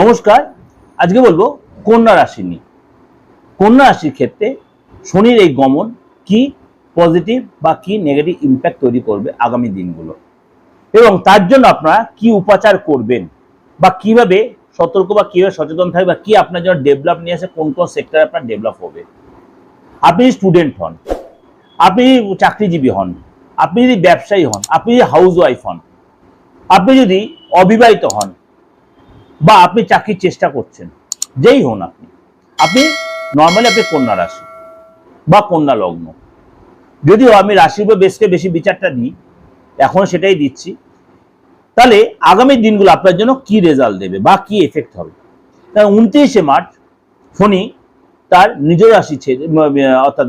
নমস্কার, আজকে বলব কন্যা রাশি নিয়ে। কন্যা রাশির ক্ষেত্রে শনির এই গমন কি পজিটিভ বা কি নেগেটিভ ইম্প্যাক্ট তৈরি করবে আগামী দিনগুলো? এবং তার জন্য আপনারা কি উপাচার করবেন? বা কীভাবে সতর্ক বা কীভাবে সচেতন থাকবে? বা কি আপনার জন্য ডেভেলপ নিয়ে আসে কোন কোন সেক্টরে আপনার ডেভেলপ হবে? আপনি স্টুডেন্ট হন, আপনি চাকরিজীবী হন, আপনি যদি ব্যবসায়ী হন, আপনি যদি হাউস ওয়াইফ হন, আপনি যদি অবিবাহিত হন বা আপনি চাকরির চেষ্টা করছেন, যেই হন আপনি। আপনি নর্মালি আপনি কন্যা রাশি বা কন্যা লগ্ন। যদিও আমি রাশির উপর বেশকে বেশি বিচারটা দিই, এখন সেটাই দিচ্ছি। তাহলে আগামী দিনগুলো আপনার জন্য কি রেজাল্ট দেবে বা কি এফেক্ট হবে? তাই উনত্রিশে মার্চ শনি তার নিজ রাশি ছেড়ে অর্থাৎ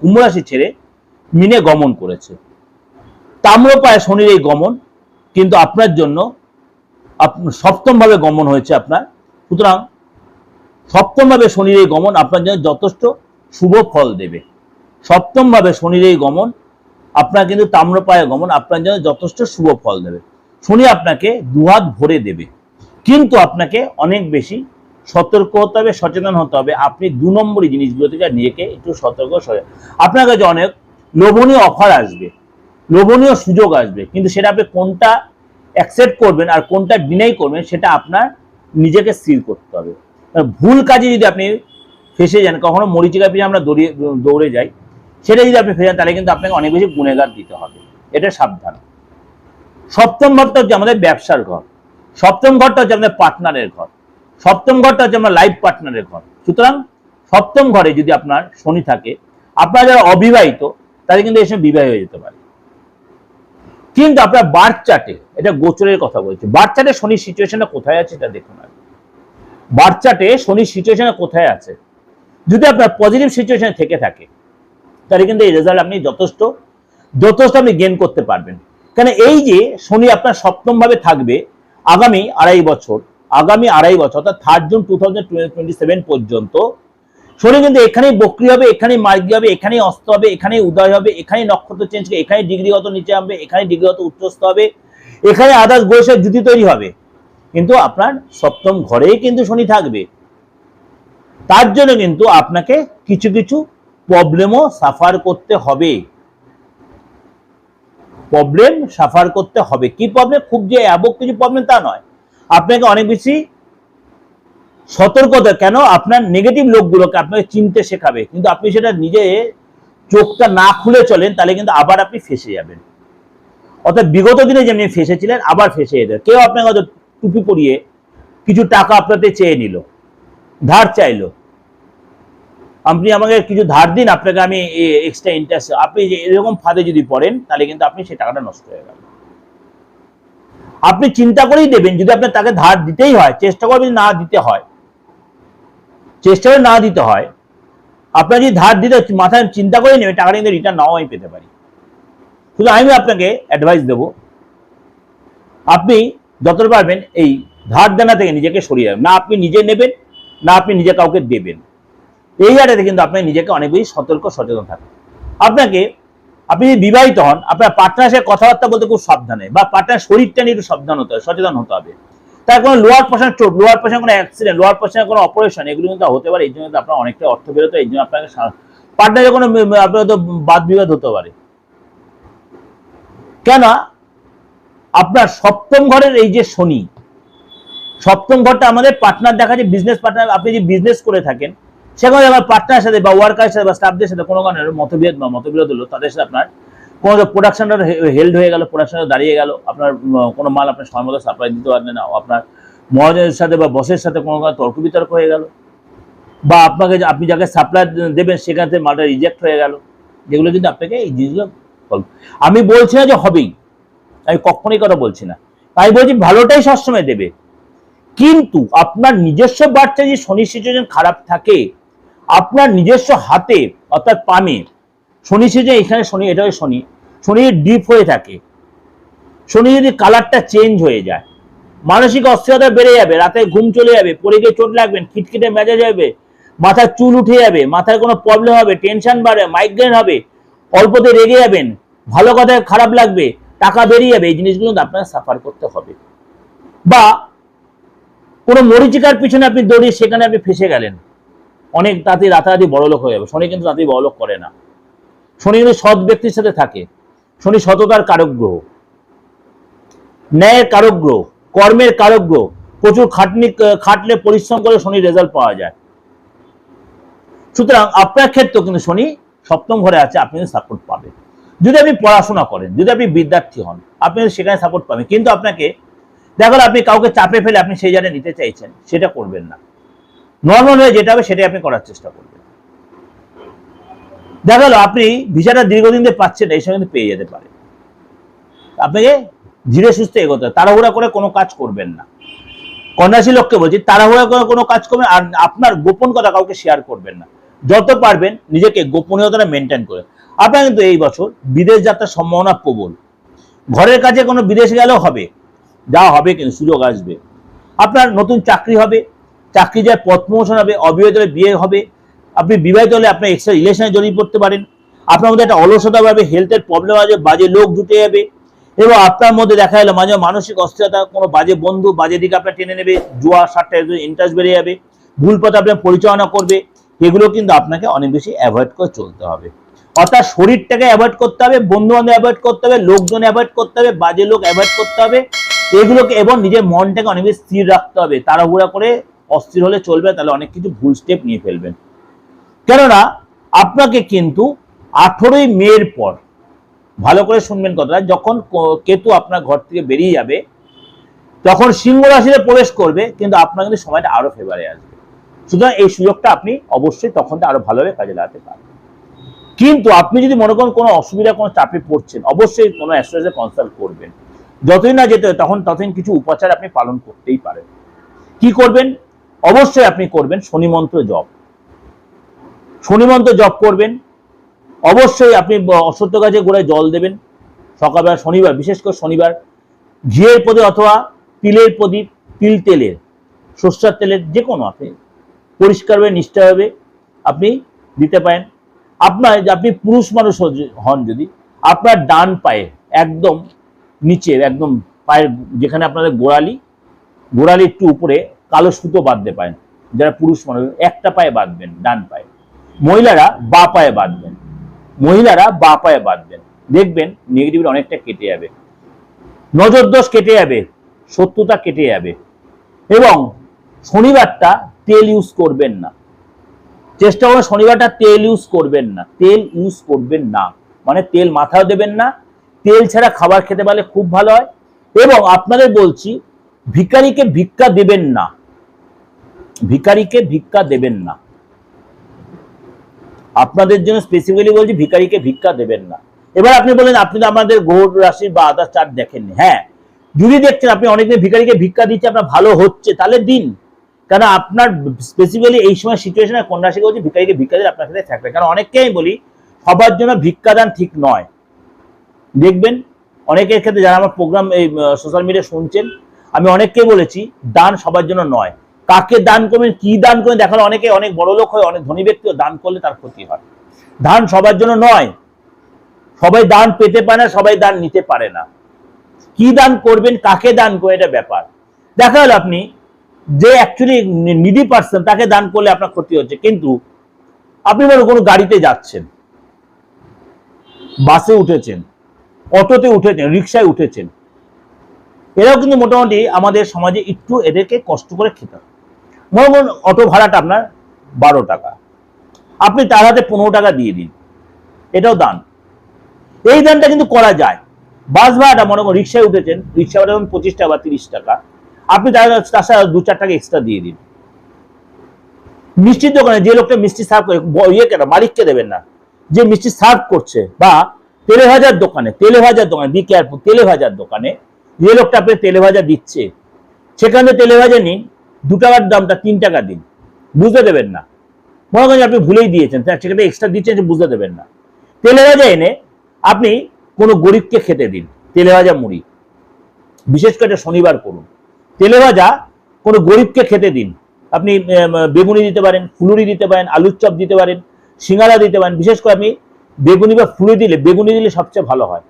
কুম্ভ রাশি ছেড়ে মিনে গমন করেছে। তাম্রপায় শনির এই গমন কিন্তু আপনার জন্য সপ্তমভাবে গমন হয়েছে আপনার। সুতরাং সপ্তমভাবে শনির এই গমন আপনার জন্য যথেষ্ট শুভ ফল দেবে। সপ্তমভাবে শনির এই গমন আপনার কিন্তু তাম্রপায় গমন আপনার জন্য যথেষ্ট শুভ ফল দেবে। শনি আপনাকে দুহাত ভরে দেবে। কিন্তু আপনাকে অনেক বেশি সতর্ক হতে হবে, সচেতন হতে হবে। আপনি দু নম্বরই জিনিসগুলো থেকে নিজেকে একটু সতর্ক আপনার কাছে অনেক লোভনীয় অফার আসবে, লোভনীয় সুযোগ আসবে। কিন্তু সেটা আপনি কোনটা অ্যাকসেপ্ট করবেন আর কোনটা ডিনাই করবেন সেটা আপনার নিজেকে স্থির করতে হবে। ভুল কাজে যদি আপনি ফেসে যান, কখনো মরিচিকা পিছিয়ে আমরা দৌড়িয়ে দৌড়ে যাই, সেটা যদি আপনি ফেসে যান, তাহলে কিন্তু আপনাকে অনেক বেশি গুণেগার দিতে হবে। এটা সাবধান। সপ্তম ঘরটা হচ্ছে আমাদের ব্যবসার ঘর। সপ্তম ঘরটা হচ্ছে আমাদের পার্টনারের ঘর। সপ্তম ঘরটা হচ্ছে আমার লাইফ পার্টনারের ঘর। সুতরাং সপ্তম ঘরে যদি আপনার শনি থাকে, আপনারা যারা অবিবাহিত, তাদের কিন্তু এসে বিবাহ হয়ে যেতে পারে। কিন্তু আপনার বার্থ চার্টে এটা গোচরের কথা বলছি বার্থ চার্টে শনির সিচুয়েশনটা কোথায় আছে এটা দেখুন আগে। বার্থ চার্টে শনির সিচুয়েশনে কোথায় আছে? যদি আপনার পজিটিভ সিচুয়েশনে থেকে থাকে, তাহলে কিন্তু এই রেজাল্ট আপনি যথেষ্ট যথেষ্ট আপনি গেন করতে পারবেন। কেন এই যে শনি আপনার সপ্তম ভাবে থাকবে, আগামী আড়াই বছর, আগামী আড়াই বছর, অর্থাৎ থার্ড জুন টু পর্যন্ত শনি কিন্তু এখানেই বক্রি হবে, এখানেই মার্গি হবে, এখানেই অস্ত হবে, এখানেই উদয় হবে, এখানেই নক্ষত্র চেঞ্জ হবে এখানে ডিগ্রিগত নিচে হবে এখানে ডিগ্রিগত উচ্চস্থ হবে এখানে আদার্স গোয়েসের জুতি তৈরি হবে। কিন্তু আপনার সপ্তম ঘরেই কিন্তু শনি থাকবে। তার জন্য কিন্তু আপনাকে কিছু কিছু প্রবলেমও সাফার করতে হবে। প্রবলেম সাফার করতে হবে। কি প্রবলেম খুব যে অ্যাবক কিছু প্রবলেম তা নয়। আপনাকে অনেক বেশি সতর্কতা, কেন? আপনার নেগেটিভ লোকগুলোকে আপনাকে চিনতে শেখাবে। কিন্তু আপনি সেটা নিজে চোখটা না খুলে চলেন, তাহলে কিন্তু আবার আপনি ফেসে যাবেন। অর্থাৎ বিগত দিনে যেমনি ফেসেছিলেন, আবার ফেসে যেতে কেউ আপনাকে হয়তো টুপি পরিয়ে কিছু টাকা আপনাতে চেয়ে নিল, ধার চাইলো। আপনি আমাকে কিছু ধার দিন, আপনাকে আমি এক্সট্রা ইন্টারেস্ট আপনি যে এরকম ফাঁদে যদি পড়েন, তাহলে কিন্তু আপনি সেই টাকাটা নষ্ট হয়ে গেল। আপনি চিন্তা করেই দেবেন, যদি আপনার তাকে ধার দিতেই হয়, চেষ্টা করবেন না দিতে হয় চেষ্টা করে না দিতে হয়। আপনার যদি ধার দিতে মাথায় চিন্তা করে নেবেন, টাকাটা কিন্তু রিটার্ন নাও আমি পেতে পারি। শুধু আমি আপনাকে অ্যাডভাইস দেব, আপনি যতটা পারবেন এই ধার দেনা থেকে নিজেকে সরিয়ে যাবেন না আপনি নিজে নেবেন, না আপনি নিজে কাউকে দেবেন। এই জায়গাতে কিন্তু আপনার নিজেকে অনেক বেশি সতর্ক, সচেতন থাকবে আপনাকে, আপনি যদি বিবাহিত হন, আপনার পার্টনার সাথে কথাবার্তা বলতে খুব সাবধানে, বা পার্টনার শরীরটা নিয়ে একটু সাবধান হতে হবে, সচেতন হতে হবে। তার কোনো লোয়ার পোর্শন চোট লোয়ার পোর্শন কোনো অ্যাক্সিডেন্ট লোয়ার পোর্শনে কোনো অপারেশন এগুলো কিন্তু হতে পারে। এই জন্য কিন্তু আপনার অনেকটা অর্থ বেরোতো এই জন্য আপনাকে পার্টনারের কোনো আপনার তো বাদ বিবাদ হতে পারে। কেন? আপনার সপ্তম ঘরের এই যে শনি, সপ্তম ঘরটা আমাদের পার্টনার দেখা যায় বিজনেস পার্টনার আপনি যে বিজনেস করে থাকেন, সেখানে আমার পার্টনারের সাথে বা ওয়ার্কারের সাথে বা স্টাফদের সাথে কোনো কারণে মতবিরোধ বা মতবিরোধ হলো, তাদের সাথে আপনার কোনো প্রোডাকশনটা হেল্ড হয়ে গেল প্রোডাকশনটা দাঁড়িয়ে গেল, আপনার কোনো মাল আপনি সময় মতো সাপ্লাই দিতে পারলেন না আপনার মহাজনের সাথে বা বসের সাথে কোনো তর্ক বিতর্ক হয়ে গেল, বা আপনাকে আপনি যাকে সাপ্লাই দেবেন সেখান থেকে মালটা রিজেক্ট হয়ে গেল, যেগুলো কিন্তু আপনাকে এই জিনিসগুলো। আমি বলছি না যে হবেই, আমি কখনোই কথা বলছি না, আমি বলছি ভালোটাই সবসময় দেবে, কিন্তু আপনার নিজস্ব বাচ্চা যে শনি সিচুয়েশন খারাপ থাকে, আপনার নিজস্ব হাতে অর্থাৎ পামে শনি সিজনে এখানে শনি এটা হয় শনি। শনি ডিপ হয়ে থাকে। শনি যদি কালারটা চেঞ্জ হয়ে যায়, মানসিক অস্থিরতা বেড়ে যাবে, রাতে ঘুম চলে যাবে পড়ে গিয়ে চোট লাগবেন খিটখিটে মেজাজ যাবে মাথার চুল উঠে যাবে, মাথায় কোনো প্রবলেম হবে টেনশন বাড়ে মাইগ্রেন হবে, অল্পতে রেগে যাবেন, ভালো কথায় খারাপ লাগবে, টাকা বেরিয়ে যাবে, এই জিনিসগুলো আপনাকে সাফার করতে হবে। বা কোনো মরিচিকার পিছনে আপনি দৌড়িয়ে সেখানে আপনি ফেসে গেলেন। অনেক তাতে রাতারাতি বড়লোক হয়ে যাবে। শনি কিন্তু তাতে বড়লোক করে না। শনি কিন্তু সৎ ব্যক্তির সাথে থাকে। শনি সততার কারক গ্রহ। ন্যায়ের কারক গ্রহ, কর্মের কারক গ্রহ। প্রচুর খাটনি, খাটলে পরিশ্রম করে শনি রেজাল্ট পাওয়া যায়। সুতরাং আপনার ক্ষেত্রেও কিন্তু শনি সপ্তম ঘরে আছে, আপনি সাপোর্ট পাবেন। যদি আপনি পড়াশোনা করেন, যদি আপনি বিদ্যার্থী হন, আপনি সেখানে সাপোর্ট পাবেন। কিন্তু আপনাকে দেখা আপনি কাউকে চাপে ফেলে আপনি সেই জায়গায় নিতে চাইছেন, সেটা করবেন না। নর্মাল হয়ে যেটা হবে সেটাই আপনি করার চেষ্টা করবেন। দেখা গেলো, আপনি ভিসাটা দীর্ঘদিন ধরে পাচ্ছেন এই সময় কিন্তু পেয়ে যেতে পারে। আপনাকে ধীরে সুস্থে এগোতে হবে, তাড়াহুড়া করে কোনো কাজ করবেন না। কন্যাশী লোককে বলছি, তাড়াহুড়া করে কোনো কাজ করবেন আর আপনার গোপন কথা কাউকে শেয়ার করবেন না। যত পারবেন নিজেকে গোপনীয়তাটা মেনটেন করে। আপনার কিন্তু এই বছর বিদেশ যাত্রার সম্ভাবনা প্রবল। ঘরের কাছে কোনো বিদেশ গেলেও হবে, যা হবে কিন্তু সুযোগ আসবে। আপনার নতুন চাকরি হবে চাকরি যায় পথ হবে, অবিবাহিত বিয়ে হবে আপনি বিবাহিত হলে আপনার এক্সট্রা রিলেশনে জড়িয়ে পড়তে পারেন। আপনার মধ্যে একটা অলসতা পাবে হেলথের প্রবলেম আছে, বাজে লোক জুটে যাবে এবং আপনার মধ্যে দেখা গেলো মাঝে মানসিক অস্থিরতা, কোনো বাজে বন্ধু, বাজে দিকে আপনার টেনে নেবে, জুয়া, সাতটা ইন্টারেস্ট বেড়ে যাবে, ভুল পথে আপনার পরিচালনা করবে, এগুলো কিন্তু আপনাকে অনেক বেশি অ্যাভয়েড করে চলতে হবে। অর্থাৎ শরীরটাকে অ্যাভয়েড করতে হবে বন্ধু বান্ধব অ্যাভয়েড করতে হবে লোকজন অ্যাভয়েড করতে হবে, বাজে লোক অ্যাভয়েড করতে হবে, এগুলোকে এবং নিজের মনটাকে অনেক বেশি স্থির রাখতে হবে, তাড়াহুড়া করে অস্থির হলে চলবে, তাহলে অনেক কিছু ভুল স্টেপ নিয়ে ফেলবেন। কেননা, আপনাকে কিন্তু আঠেরোই মের পর, ভালো করে শুনবেন কথাটা, যখন কেতু আপনার ঘর থেকে বেরিয়ে যাবে, তখন সিংহ রাশিতে প্রবেশ করবে, কিন্তু আপনার কিন্তু সময়টা আরও ফেভারে আসবে। সুতরাং এই সুযোগটা আপনি অবশ্যই তখন আরও ভালোভাবে কাজে লাগাতে পারবেন। কিন্তু আপনি যদি মনে করেন কোনো অসুবিধা, কোনো চাপে পড়ছেন, অবশ্যই কোনো অ্যাস্ট্রোলজার কনসাল্ট করবেন। যতই না যেতে তখন ততদিন কিছু উপাচার আপনি পালন করতেই পারেন। কি করবেন? অবশ্যই আপনি করবেন শনি মন্ত্র জপ। শনি মন্ত্র জপ করবেন। অবশ্যই আপনি অশ্বত্থ গাছে গোড়ায় জল দেবেন। সকালবেলা শনিবার, বিশেষ করে শনিবার, ঘিয়ের প্রদীপ অথবা তিলের প্রদীপ, তিল তেলের, সর্ষার তেলের যে কোনো আপনি পরিষ্কারভাবে নিষ্ঠাভাবে আপনি দিতে পারেন। আপনার আপনি পুরুষ মানুষ হন যদি, আপনার ডান পায়ে একদম নিচে, একদম পায়ের যেখানে আপনাদের গোড়ালি গোড়ালি একটু উপরে কালো সুতো বাঁধতে পারেন। যারা পুরুষ মানুষ, একটা পায়ে বাঁধবেন, ডান পায়ে। মহিলারা বা পায়ে বাঁধবেন। মহিলারা বা পায়ে বাঁধবেন। দেখবেন নেগেটিভ অনেকটা কেটে যাবে। নজর দোষ কেটে যাবে, শত্রুতা কেটে যাবে। এবং শনিবারটা তেল ইউজ করবেন না। চেষ্টা করবেন শনিবারটা তেল ইউজ করবেন না। তেল ইউজ করবেন না। মানে তেল মাথাও দেবেন না। তেল ছাড়া খাবার খেতে পারলে খুব ভালো হয়। এবং আপনাদের বলছি ভিকারিকে ভিক্ষা দেবেন না। ভিকারিকে ভিক্ষা দেবেন না। আপনাদের জন্য স্পেসিফিক্যালি বলছি, ভিখারিকে ভিক্ষা দেবেন না। এবার আপনি বলেন, আপনি তো আমাদের গ্রহ রাশি বা আদার চার্ট দেখেননি। হ্যাঁ যদি দেখছেন, আপনি অনেকদিন ভিখারিকে ভিক্ষা দিচ্ছে আপনার ভালো হচ্ছে, তাহলে দিন। কারণ আপনার স্পেসিফিক্যালি এই সময় সিচুয়েশনে কোন রাশি বলছি, ভিখারিকে ভিক্ষা দিলে আপনার সাথে থাকবে। কারণ অনেককেই আমি বলি, সবার জন্য ভিক্ষাদান ঠিক নয়। দেখবেন, অনেকের ক্ষেত্রে যারা আমার প্রোগ্রাম এই সোশ্যাল মিডিয়া শুনছেন, আমি অনেককে বলেছি, দান সবার জন্য নয়। কাকে দান করবেন, কি দান করবেন? দেখাল অনেকে অনেক বড় লোক হয় অনেক ধনী ব্যক্তিও দান করলে তার ক্ষতি হয়। দান সবার জন্য নয়। সবাই দান পেতে পারে না, সবাই দান নিতে পারে না। কি দান করবেন, কাকে দান করে এটা ব্যাপার। দেখা গেল আপনি, যে অ্যাকচুয়ালি নিডি পার্সন তাকে দান করলে আপনার ক্ষতি হচ্ছে। কিন্তু আপনি মনে কোনো গাড়িতে যাচ্ছেন বাসে উঠেছেন, অটোতে উঠেছেন, রিক্সায় উঠেছেন। এরাও কিন্তু মোটামুটি আমাদের সমাজে একটু এদেরকে কষ্ট করে খেতে মনে করুন অটো ভাড়াটা আপনার বারো টাকা। আপনি তার হাতে পনেরো টাকা দিয়ে দিন। এটাও দান। এই দানটা কিন্তু করা যায়। বাস ভাড়াটা মনে করুন, রিক্সায় উঠেছেন, রিক্সা ভাড়া ধরুন পঁচিশ টাকা বা তিরিশ টাকা। আপনি তার সাথে দু চার টাকা এক্সট্রা দিয়ে দিন। মিষ্টির দোকানে যে লোকটা মিষ্টি সার্ভ করে ইয়ে কেন, মালিককে দেবেন না। যে মিষ্টি সার্ভ করছে বা তেলে ভাজার দোকানে, তেলে ভাজার দোকানে বি কেয়ারফুল তেলে ভাজার দোকানে যে লোকটা আপনি তেলে ভাজা দিচ্ছে, সেখানে তেলে ভাজা নিন। দু টাকার দামটা তিন টাকা দিন। বুঝতে দেবেন না। মনে করেন আপনি ভুলেই দিয়েছেন। সেখানে এক্সট্রা দিচ্ছেন বুঝতে দেবেন না। তেলে ভাজা এনে আপনি কোনো গরিবকে খেতে দিন। তেলে ভাজা মুড়ি। বিশেষ করে শনিবার করুন। তেলে ভাজা কোনো গরিবকে খেতে দিন। আপনি বেগুনি দিতে পারেন, ফুলুরি দিতে পারেন, আলুর চপ দিতে পারেন, সিঙ্গারা দিতে পারেন। বিশেষ করে আপনি বেগুনি বা ফুলুরি দিলে, বেগুনি দিলে সবচেয়ে ভালো হয়।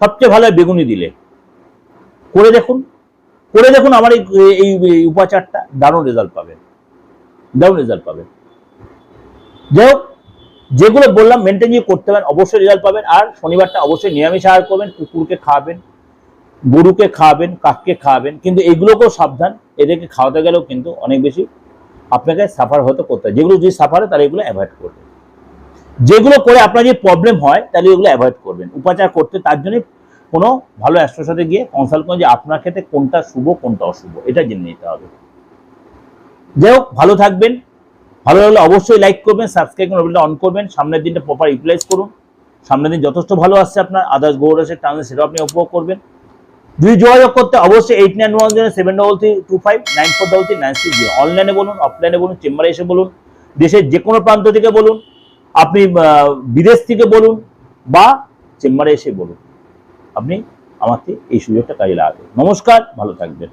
সবচেয়ে ভালো হয় বেগুনি দিলে। করে দেখুন। করে দেখুন আমার এই উপাচারটা দারুণ রেজাল্ট পাবেন। দারুণ রেজাল্ট পাবেন। যাই হোক, যেগুলো বললাম মেনটেন দিয়ে করতে পারেন, অবশ্যই রেজাল্ট পাবেন। আর শনিবারটা অবশ্যই নিরামিষ আহার করবেন, কুকুরকে খাওয়াবেন, গরুকে খাওয়াবেন, কাককে খাওয়াবেন। কিন্তু এগুলোকেও সাবধান, এদেরকে খাওয়াতে গেলেও কিন্তু অনেক বেশি আপনাকে সাফার হয়তো করতে হয়। যেগুলো যদি সাফারে তাহলে এগুলো অ্যাভয়েড করবেন। যেগুলো করে আপনার যে প্রবলেম হয়, তাহলে এগুলো অ্যাভয়েড করবেন। উপাচার করতে, তার জন্য কোনো ভালো অ্যাস্ট্রোর সাথে গিয়ে কনসাল্ট করুন যে আপনার ক্ষেত্রে কোনটা শুভ, কোনটা অশুভ। এটা জেনে নিতে হবে। যাই হোক, ভালো থাকবেন। ভালো লাগলে অবশ্যই লাইক করবেন সাবস্ক্রাইব করবেন অন করবেন। সামনের দিনটা প্রপার ইউটিলাইজ করুন। সামনের দিন যথেষ্ট ভালো আসছে আপনার। আদার্স গৌরাসের টার্মে সেটাও আপনি উপভোগ করবেন। যদি যোগাযোগ করতে অবশ্যই eight nine one zero seven double three two five nine four double three nine six zero অনলাইনে বলুন অফলাইনে বলুন, চেম্বারে এসে বলুন, দেশের যে কোনো প্রান্ত থেকে বলুন, আপনি বিদেশ থেকে বলুন বা চেম্বারে এসে বলুন। আপনি আমাকে এই সুযোগটা কাজে লাগাবেন নমস্কার ভালো থাকবেন।